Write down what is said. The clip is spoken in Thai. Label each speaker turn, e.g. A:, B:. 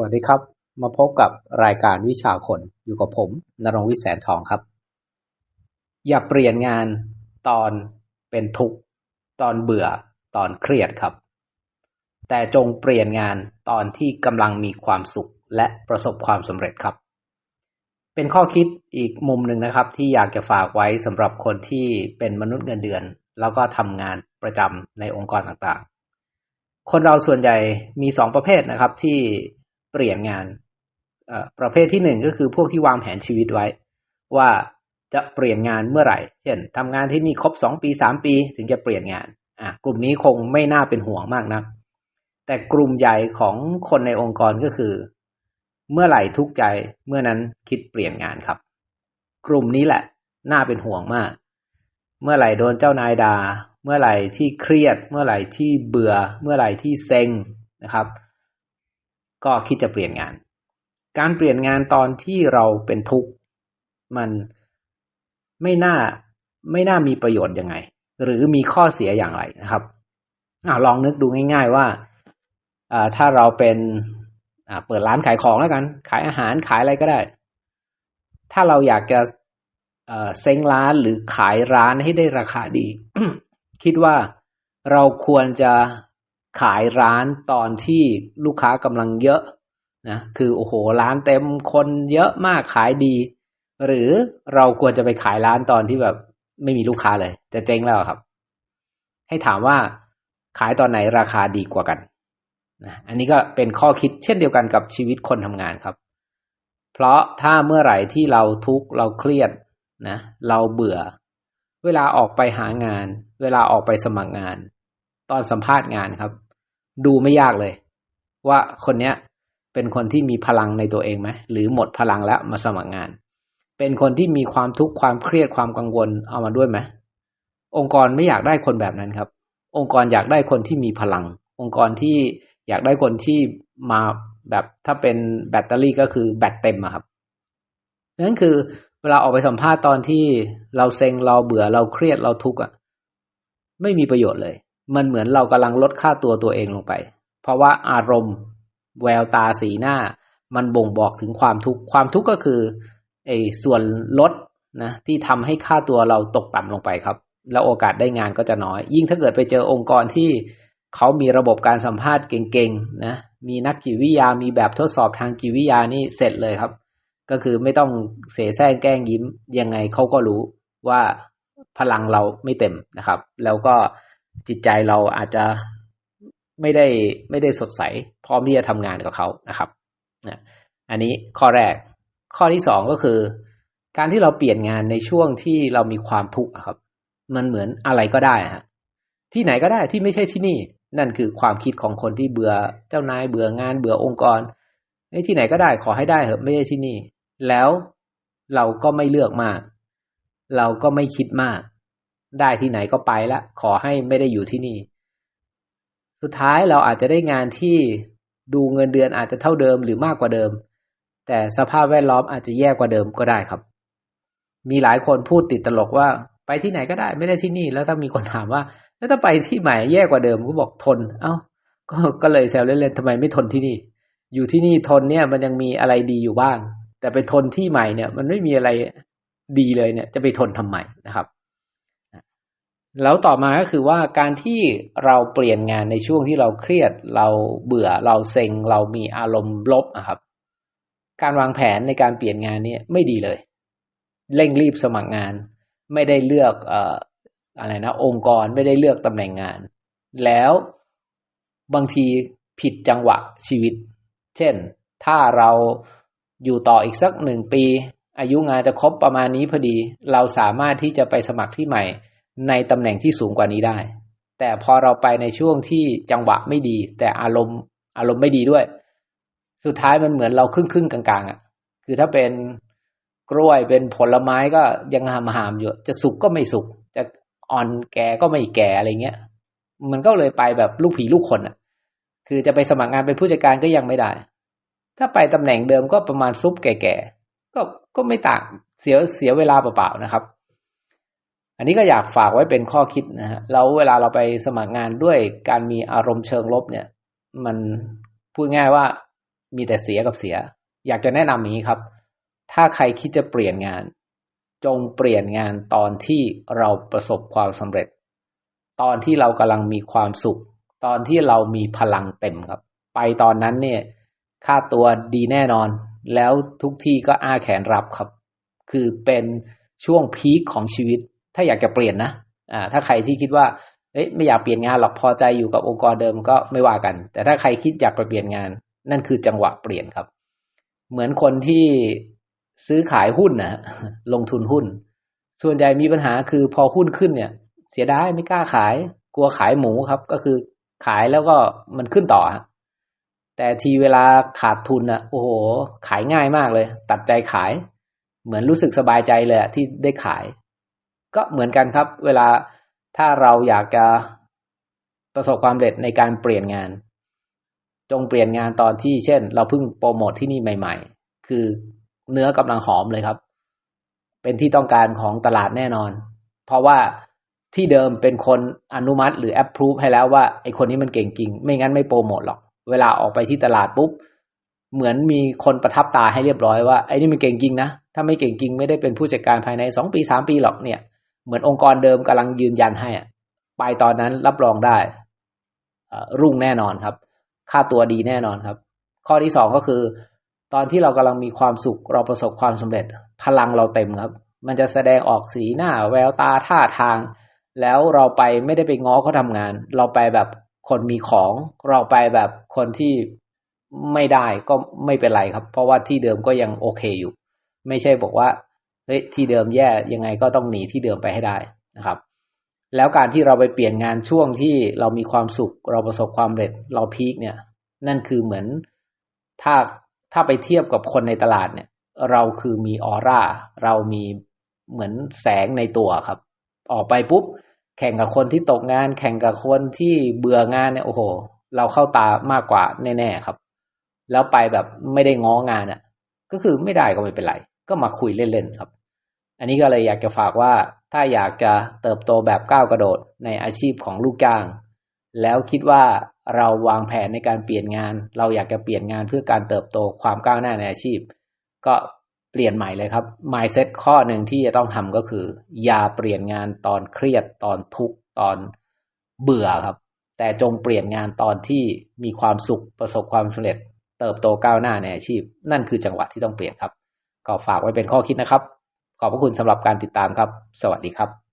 A: วัสดีครับ มาพบกับรายการวิชาคนอยู่กับผมนรงวิทย์แสนทองครับ อย่าเปลี่ยนงานตอนเป็นทุกข์ตอนเบื่อตอนเครียดครับ แต่จงเปลี่ยนงานตอนที่กำลังมีความสุขและประสบความสำเร็จครับ เป็นข้อคิดอีกมุมหนึ่งนะครับ ที่อยากจะฝากไว้สำหรับคนที่เป็นมนุษย์เงินเดือน แล้วก็ทำงานประจำในองค์กรต่างๆคนเราส่วนใหญ่มีสองประเภทนะครับที่ เปลี่ยนงานประเภทที่หนึ่งก็คือพวกที่วางแผนชีวิตไว้ ว่าจะเปลี่ยนงานเมื่อไหร่ เช่นทำงานที่นี่ครบสองปีสามปีถึงจะเปลี่ยนงานอะกลุ่มนี้คงไม่น่าเป็นห่วงมากนะแต่กลุ่มใหญ่ของคนในองค์กรก็คือ เมื่อไหร่ทุกใจเมื่อนั้นคิดเปลี่ยนงานครับ กลุ่มนี้แหละ น่าเป็นห่วงมาก เมื่อไหร่โดนเจ้านายด่าเมื่อไหร่ที่เครียด เมื่อไหร่ที่เบื่อ เมื่อไหร่ที่เซ็งนะครับ ก็คิดจะเปลี่ยนงาน การเปลี่ยนงานตอนที่เราเป็นทุกข์มันไม่น่าไม่น่ามีประโยชน์ยังไง หรือมีข้อเสียอย่างไรนะครับอลองนึกดูง่าย ๆว่าถ้าเราเป็นเปิดร้านขายของแล้วกัน ขายอาหารขายอะไรก็ได้ ถ้าเราอยากจะเซ้งร้านหรือขายร้านให้ได้ราคาดี คิดว่าเราควรจะ ขายร้านตอนที่ลูกค้ากำลังเยอะนะคือโอ้โหร้านเต็มคนเยอะมากขายดี หรือเราควรจะไปขายร้านตอนที่แบบไม่มีลูกค้าเลย จะเจ๊งแล้วครับ ให้ถามว่าขายตอนไหนราคาดีกว่ากันนะอันนี้ก็เป็นข้อคิดเช่นเดียวกันกับชีวิตคนทำงานครับ เพราะถ้าเมื่อไหร่ที่เราทุกข์เราเครียดนะเราเบื่อ เวลาออกไปหางาน เวลาออกไปสมัครงาน ตอนสัมภาษณ์งานครับ ดูไม่ยากเลย ว่าคนเนี้ยเป็นคนที่มีพลังในตัวเองไหมหรือหมดพลังแล้วมาสมัครงาน เป็นคนที่มีความทุกข์ความเครียดความกังวลเอามาด้วยไหมองค์กรไม่อยากได้คนแบบนั้นครับ องค์กรอยากได้คนที่มีพลัง องค์กรที่อยากได้คนที่มาแบบถ้าเป็นแบตเตอรี่ก็คือแบตเต็มอะครับนั่นคือเวลาออกไปสัมภาษณ์ตอนที่เราเซ็งเราเบื่อเราเครียดเราทุกข์อะไม่มีประโยชน์เลย มันเหมือนเรากำลังลดค่าตัวตัวเองลงไป เพราะว่าอารมณ์ แววตาสีหน้า มันบ่งบอกถึงความทุกข์ความทุกข์ก็คือไอ้ส่วนลดนะที่ทำให้ค่าตัวเราตกต่ำลงไปครับ แล้วโอกาสได้งานก็จะน้อย ยิ่งถ้าเกิดไปเจอองค์กรที่เขามีระบบการสัมภาษณ์เก่งๆนะมีนักจิตวิทยามีแบบทดสอบทางจิตวิทยานี่เสร็จเลยครับ ก็คือไม่ต้องเสแสร้งแกล้งยิ้มยังไงเขาก็รู้ว่าพลังเราไม่เต็มนะครับ แล้วก็ จิตใจเราอาจจะไม่ได้ไม่ได้สดใส พร้อมที่จะทำงานกับเขานะครับนะอันนี้ข้อแรก ข้อที่สองก็คือ การที่เราเปลี่ยนงานในช่วงที่เรามีความทุกข์ครับ มันเหมือนอะไรก็ได้ฮะที่ไหนก็ได้ที่ไม่ใช่ที่นี่ นั่นคือความคิดของคนที่เบื่อเจ้านายเบื่องานเบื่อองค์กรไอ้ที่ไหนก็ได้ขอให้ได้เหอะไม่ใช่ที่นี่ แล้วเราก็ไม่เลือกมาก เราก็ไม่คิดมาก ได้ที่ไหนก็ไปละขอให้ไม่ได้อยู่ที่นี่ สุดท้ายเราอาจจะได้งานที่ดูเงินเดือนอาจจะเท่าเดิมหรือมากกว่าเดิม แต่สภาพแวดล้อมอาจจะแย่กว่าเดิมก็ได้ครับ มีหลายคนพูดติดตลกว่าไปที่ไหนก็ได้ไม่ได้ที่นี่ แล้วถ้ามีคนถามว่า แล้วถ้าไปที่ใหม่แย่กว่าเดิมก็บอกทน เอา้าก็ก็เลยแซวเล่นๆทำไมไม่ทนที่นี่ อยู่ที่นี่ทนเนี่ยมันยังมีอะไรดีอยู่บ้าง แต่ไปทนที่ใหม่เนี่ย มันไม่มีอะไรดีเลยเนี่ย จะไปทนทำไมนะครับ แล้วต่อมาก็คือว่าการที่เราเปลี่ยนงานในช่วงที่เราเครียด เราเบื่อเราเซ็ง เรามีอารมณ์ลบนะครับ การวางแผนในการเปลี่ยนงานนี่ไม่ดีเลย เร่งรีบสมัครงาน ไม่ได้เลือกเอ่ออะไรนะ องค์กรไม่ได้เลือกตำแหน่งงาน แล้วบางทีผิดจังหวะชีวิต เช่น ถ้าเราอยู่ต่ออีกสักหนึ่งปี อายุงานจะครบประมาณนี้พอดี เราสามารถที่จะไปสมัครที่ใหม่ ในตำแหน่งที่สูงกว่านี้ได้ แต่พอเราไปในช่วงที่จังหวะไม่ดี แต่อารมณ์อารมณ์ไม่ดีด้วย สุดท้ายมันเหมือนเราครึ่งครึ่งกลางๆอะ คือถ้าเป็นกล้วยเป็นผลไม้ก็ยังหามหามอยู่ จะสุกก็ไม่สุก จะอ่อนแก่ก็ไม่แก่อะไรเงี้ย มันก็เลยไปแบบลูกผีลูกคนอะ คือจะไปสมัครงานเป็นผู้จัดการก็ยังไม่ได้ ถ้าไปตำแหน่งเดิมก็ประมาณซุปแก่ๆ ก็ก็ไม่ต่างเสียเสียเวลาเปล่าๆนะครับ อันนี้ก็อยากฝากไว้เป็นข้อคิดนะฮะแล้วเวลาเราไปสมัครงานด้วยการมีอารมณ์เชิงลบเนี่ย มันพูดง่ายว่ามีแต่เสียกับเสีย อยากจะแนะนำอย่างนี้ครับ ถ้าใครคิดจะเปลี่ยนงาน จงเปลี่ยนงานตอนที่เราประสบความสำเร็จ ตอนที่เรากำลังมีความสุข ตอนที่เรามีพลังเต็มครับ ไปตอนนั้นเนี่ย ค่าตัวดีแน่นอน แล้วทุกที่ก็อ้าแขนรับครับ คือเป็นช่วงพีคของชีวิต ถ้าอยากจะเปลี่ยนนะอ่าถ้าใครที่คิดว่าเอ๊ะไม่อยากเปลี่ยนงานหรอกพอใจอยู่กับองค์กรเดิมก็ไม่ว่ากัน แต่ถ้าใครคิดอยากไปเปลี่ยนงาน นั่นคือจังหวะเปลี่ยนครับ เหมือนคนที่ซื้อขายหุ้นนะลงทุนหุ้น ส่วนใหญ่มีปัญหาคือพอหุ้นขึ้นเนี่ย เสียดายไม่กล้าขาย กลัวขายหมูครับ ก็คือขายแล้วก็มันขึ้นต่อฮะแต่ทีเวลาขาดทุนอะโอ้โห ขายง่ายมากเลย ตัดใจขาย เหมือนรู้สึกสบายใจเลยที่ได้ขาย ก็เหมือนกันครับ เวลาถ้าเราอยากจะประสบความสำเร็จในการเปลี่ยนงาน จงเปลี่ยนงานตอนที่เช่น เราเพิ่งโปรโมทที่นี่ใหม่ ๆ คือเนื้อกำลังหอมเลยครับ เป็นที่ต้องการของตลาดแน่นอน เพราะว่าที่เดิมเป็นคนอนุมัติหรือ approve ให้แล้วว่าไอคนนี้มันเก่งจริง ไม่งั้นไม่โปรโมทหรอก เวลาออกไปที่ตลาดปุ๊บ เหมือนมีคนประทับตาให้เรียบร้อยว่าไอ้นี่มันเก่งจริงนะ ถ้าไม่เก่งจริงไม่ได้เป็นผู้จัดการภายในสองปีสามปีหรอกเนี่ย เหมือนองค์กรเดิมกำลังยืนยันให้อะไปตอนนั้นรับรองได้รุ่งแน่นอนครับ ค่าตัวดีแน่นอนครับ ข้อที่สองก็คือ ตอนที่เรากำลังมีความสุขเราประสบความสำเร็จ พลังเราเต็มครับ มันจะแสดงออกสีหน้า แววตาท่าทาง แล้วเราไปไม่ได้ไปง้อเขาทำงาน เราไปแบบคนมีของ เราไปแบบคนที่ไม่ได้ก็ไม่เป็นไรครับ เพราะว่าที่เดิมก็ยังโอเคอยู่ ไม่ใช่บอกว่า เฮ้ยที่เดิมแย่ยังไงก็ต้องหนีที่เดิมไปให้ได้นะครับ แล้วการที่เราไปเปลี่ยนงานช่วงที่เรามีความสุข เราประสบความสำเร็จเราพีคเนี่ย นั่นคือเหมือนถ้าถ้าไปเทียบกับคนในตลาดเนี่ย เราคือมีออร่า เรามีเหมือนแสงในตัวครับ ออกไปปุ๊บ แข่งกับคนที่ตกงาน แข่งกับคนที่เบื่องานเนี่ยโอ้โห เราเข้าตามากกว่าแน่ๆครับ แล้วไปแบบไม่ได้ง้องานอะ ก็คือไม่ได้ก็ไม่เป็นไร ก็มาคุยเล่นๆครับ อันนี้ก็เลยอยากจะฝากว่าถ้าอยากจะเติบโตแบบก้าวกระโดดในอาชีพของลูกจ้าง แล้วคิดว่าเราวางแผนในการเปลี่ยนงาน เราอยากจะเปลี่ยนงานเพื่อการเติบโตความก้าวหน้าในอาชีพ ก็เปลี่ยนใหม่เลยครับ mindset ข้อหนึ่งที่จะต้องทำก็คือ อย่าเปลี่ยนงานตอนเครียดตอนทุกข์ตอนเบื่อครับ แต่จงเปลี่ยนงานตอนที่มีความสุขประสบความสำเร็จ เติบโตก้าวหน้าในอาชีพ นั่นคือจังหวะที่ต้องเปลี่ยนครับ ก็ฝากไว้เป็นข้อคิดนะครับ ขอบพระคุณสำหรับการติดตามครับ สวัสดีครับ